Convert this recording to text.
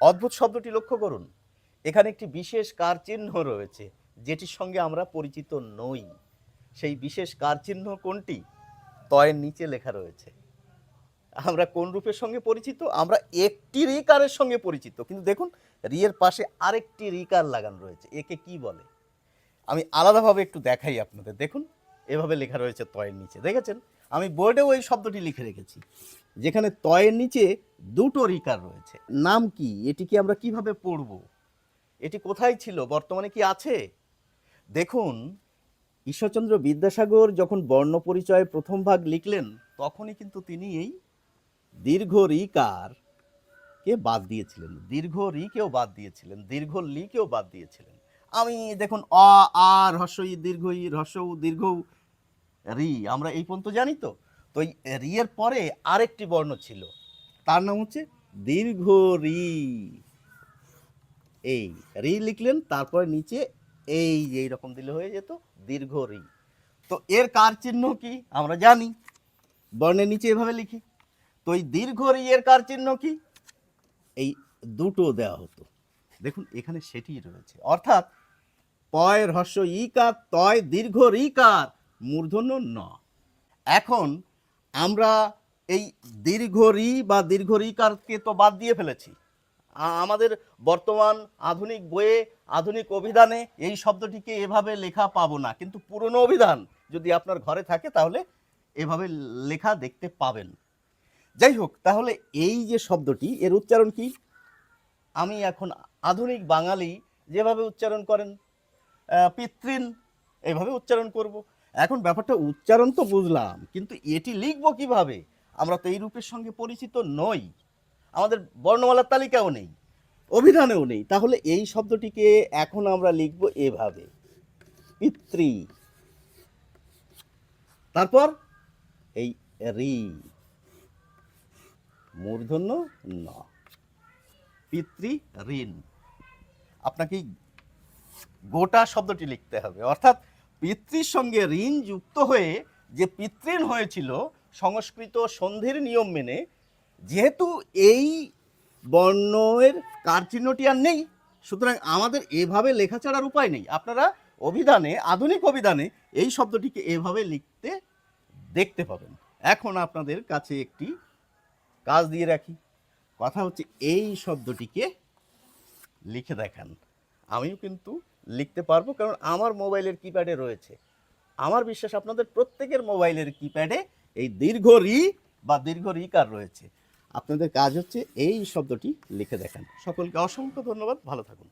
অদ্ভুত শব্দটি লক্ষ্য করুন। এখানে একটি বিশেষ কার চিহ্ন রয়েছে, যেটির সঙ্গে আমরা পরিচিত নই। সেই বিশেষ কার চিহ্ন কোনটি? তয়ের নিচে লেখা রয়েছে। আমরা কোন রূপের সঙ্গে পরিচিত? আমরা একটি রিকারের সঙ্গে পরিচিত। কিন্তু দেখুন, রিয়ের পাশে আরেকটি রিকার লাগানো রয়েছে। একে কি বলে? আমি আলাদাভাবে একটু দেখাই আপনাদের। দেখুন এভাবে লেখা রয়েছে তয়ের নিচে, দেখেছেন? আমি বোর্ডেও এই শব্দটি লিখে রেখেছি। যেখানে তয়ের নিচে দুটো রিকার রয়েছে। নাম কি? এটি কি আমরা কীভাবে পড়ব? এটি কোথায় ছিল? বর্তমানে কি আছে? দেখুন, ঈশ্বরচন্দ্র বিদ্যাসাগর যখন বর্ণ পরিচয়ের প্রথম ভাগ লিখলেন, তখনই কিন্তু তিনি এই দীর্ঘ রিকার কে বাদ দিয়েছিলেন। দীর্ঘ রি কেও বাদ দিয়েছিলেন, দীর্ঘ লি কেও বাদ দিয়েছিলেন। আমি দেখুন অ আর হর্ষ ই দীর্ঘ ই উ, দীর্ঘ রি আমরা এই পর্যন্ত জানি তো। তো এই রি এর পরে আরেকটি বর্ণ ছিল। তার নাম হচ্ছে দীর্ঘ রি। এই রি লিখলেন তারপরে নিচে এই যে এইরকম দিলে হয়ে যেত দীর্ঘ রি। তো এর কার চিহ্ন কি? আমরা জানি। বর্ণের নিচে এভাবে লিখি। তো এই দীর্ঘ রি এর কার চিহ্ন কি? এই দুটো দেওয়া হতো। দেখুন এখানে সেটিই রয়েছে। অর্থাৎ পয়ের হর্ষ ইকার, তয় দীর্ঘ রিকার মূর্ধন্য ন। এখন আমরা এই দীর্ঘ রি বা দীর্ঘ রিকারকে তো বাদ দিয়ে ফেলেছি। আমাদের বর্তমান আধুনিক বইয়ে, আধুনিক অভিধানে এই শব্দটিকে এভাবে লেখা পাবো না। কিন্তু পুরনো অভিধান যদি আপনার ঘরে থাকে, তাহলে এভাবে লেখা দেখতে পাবেন। যাই হোক, তাহলে এই যে শব্দটি, এর উচ্চারণ কি? আমি এখন আধুনিক বাঙালি যেভাবে উচ্চারণ করেন পিতৃন এইভাবে উচ্চারণ করব। এখন ব্যাপারটা উচ্চারণ তো বুঝলাম, কিন্তু এটি লিখব কীভাবে? আমরা তো এই রূপের সঙ্গে পরিচিত নই। আমাদের বর্ণমালার তালিকাও নেই, অভিধানেও নেই। তাহলে এই শব্দটিকে এখন আমরা লিখব এভাবে। পিতৃ। তারপর এই রি। মূর্ধন্য ন। পিতৃ ঋণ। আপনাকে গোটা শব্দটি লিখতে হবে। অর্থাৎ পিতৃর সঙ্গে ঋণ যুক্ত হয়ে যে পিতৃণ হয়েছিল, সংস্কৃত সন্ধির নিয়ম মেনে, যেহেতু এই বর্ণের কারচিহ্নটি আর নেই, সুতরাং আমাদের এভাবে লেখা ছাড়ার উপায় নেই। আপনারা অভিধানে, আধুনিক অভিধানে এই শব্দটিকে এভাবে লিখতে দেখতে পাবেন। এখন আপনাদের কাছে একটি কাজ দিয়ে রাখি। কথা হচ্ছে, এই শব্দটিকে লিখে দেখান। আমিও কিন্তু লিখতে পারব, কারণ আমার মোবাইলের কিপ্যাডে রয়েছে। আমার বিশ্বাস আপনাদের প্রত্যেকের মোবাইলের কিপ্যাডে এই দীর্ঘ রি বা দীর্ঘ রিকার রয়েছে। আপনাদের কাজ হচ্ছে এই শব্দটি লিখে দেখান। সকলকে অসংখ্য ধন্যবাদ, ভালো থাকুন।